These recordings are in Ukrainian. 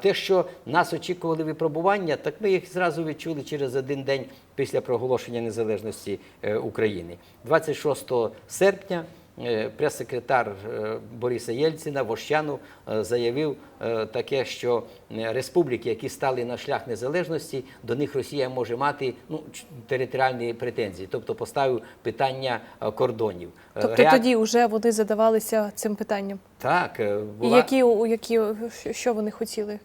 Те, що нас очікували випробування, так ми їх зразу відчули через один день після проголошення незалежності е, України. 26 серпня прес-секретар е, Бориса Єльцина Вощану е, заявив е, таке, що е, республіки, які стали на шлях незалежності, до них Росія може мати ну, територіальні претензії, тобто поставив питання е, кордонів. Е, Тобто реак- тоді вже вони задавалися цим питанням. Так, е, І які, які, що вони хотіли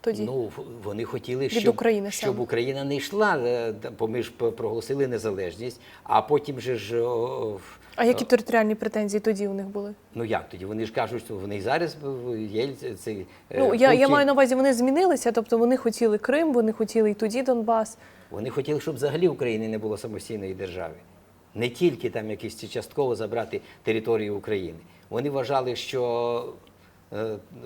тоді? Ну, вони хотіли, Від щоб, України щоб саме. Україна не йшла, е, бо ми ж проголосили незалежність, а потім же ж. а які територіальні претензії тоді у них були? Ну як тоді? Вони ж кажуть, що вони і зараз є цей. е, Ну, я, я маю на увазі, вони змінилися, тобто вони хотіли Крим, вони хотіли і тоді Донбас. Вони хотіли, щоб взагалі України не було самостійної держави. Не тільки там якісь частково забрати територію України. Вони вважали, що е,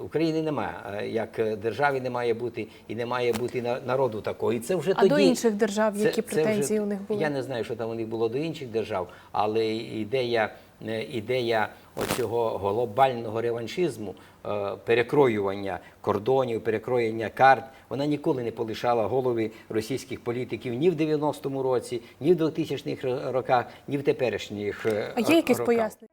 України немає, е, як е, держави не має бути і не має бути на- народу такого. І це вже А тоді. до інших держав Це- які це претензії вже- у них були? Я не знаю, що там у них було до інших держав, але ідея, е, ідея оцього глобального реваншизму, е, перекроювання кордонів, перекроєння карт, вона ніколи не полишала голови російських політиків ні в 90-му році, ні в 2000-х роках, ні в теперішніх е, А є роках. пояснення?